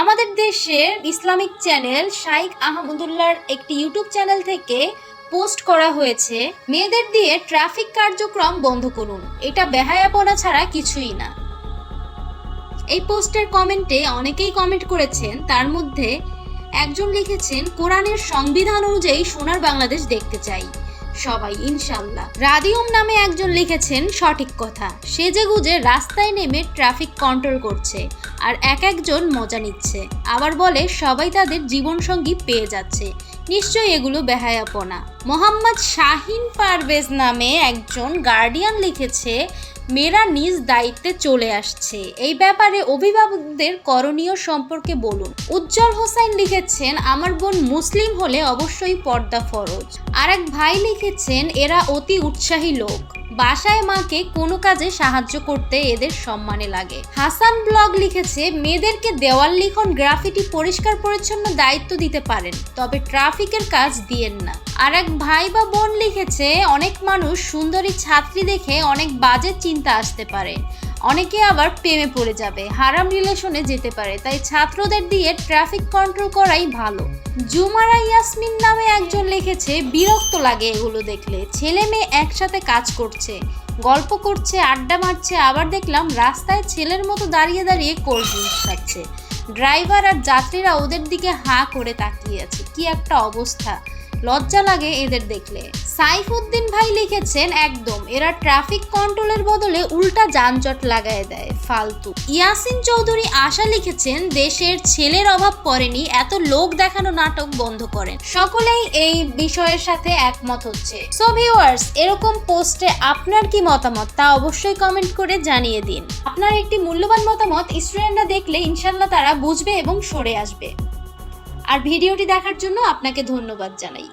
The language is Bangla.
আমাদের দেশের ইসলামিক চ্যানেল শাইখ আহমদুল্লাহর একটি ইউটিউব চ্যানেল থেকে পোস্ট করা হয়েছে, মেয়েদের দিয়ে ট্রাফিক কার্যক্রম বন্ধ করুন। এটা বেহায়াপনা ছাড়া কিছুই না। এই পোস্টের কমেন্টে অনেকেই কমেন্ট করেছেন, তার মধ্যে একজন লিখেছেন, কোরআনের সংবিধান অনুযায়ী সোনার বাংলাদেশ দেখতে চাই। সবাই ইনশাল্লাহ রাদিউম নামে একজন লিখেছেন সঠিক কথা। সেজে গুজে রাস্তায় নেমে ট্রাফিক কন্ট্রোল করছে আর এক একজন মজা নিচ্ছে। আবার বলে সবাই তাদের জীবনসঙ্গী পেয়ে যাচ্ছে। নিশ্চয়ই এগুলো বেহায়াপনা। মোহাম্মদ শাহিন পারভেজ নামে একজন গার্ডিয়ান লিখেছে, মেয়েরা নিজ দায়িত্বে চলে আসছে। এই ব্যাপারে অভিভাবকদের করণীয় সম্পর্কে বলুন। উজ্জ্বল হোসাইন লিখেছেন, আমার বোন মুসলিম হলে অবশ্যই পর্দা ফরজ। আর এক ভাই লিখেছেন, এরা অতি উৎসাহী লোক। বাসায় মাকে কোনো কাজে সাহায্য করতে এদের সম্মানে লাগে। হাসান ব্লগ লিখেছে, মেয়েদেরকে দেওয়াল লিখন গ্রাফিটি পরিষ্কার পরিচ্ছন্ন দায়িত্ব দিতে পারেন, তবে ট্রাফিকের কাজ দিয়েন না। আর এক ভাই বা বোন লিখেছে, অনেক মানুষ সুন্দরী ছাত্রী দেখে অনেক বাজে চিন্তা আসতে পারে। অনেকে আবার প্রেমে পড়ে যাবে। হারাম রিলেশনে যেতে পারে, তাই ছাত্রদের দিয়ে ট্রাফিক কন্ট্রোল করাই ভালো। জুমারা ইয়াসমিন নামে একজন লিখেছে, বিরক্ত লাগে এগুলো দেখলে। ছেলে মেয়ে একসাথে কাজ করছে, গল্প করছে, আড্ডা মারছে, আবার দেখলাম রাস্তায় ছেলের মতো দাঁড়িয়ে দাঁড়িয়ে কোল্ড ড্রিঙ্কস খাচ্ছে। ড্রাইভার আর যাত্রীরা ওদের দিকে হাঁ করে তাকিয়ে আছে। কি একটা অবস্থা। লজ্জা লাগে এদের দেখলে। সাইফুদ্দিন ভাই লিখেছেন, একদম, এরা ট্রাফিক কন্ট্রোলের বদলে উল্টা যানজট লাগায় দেয়, ফালতু। ইয়াসিন চৌধুরী আশা লিখেছেন, দেশের ছেলের অভাব পড়েনি, এত লোক দেখানো নাটক বন্ধ করেন। সকলেই এই বিষয়ের সাথে একমত হচ্ছে। সো ভিউয়ার্স এরকম পোস্টে আপনার কি মতামত তা অবশ্যই কমেন্ট করে জানিয়ে দিন। আপনার একটি মূল্যবান মতামত স্টুডেন্টরা দেখলে ইনশাল্লাহ তারা বুঝবে এবং সরে আসবে। আর ভিডিওটি দেখার জন্য আপনাকে ধন্যবাদ জানাই।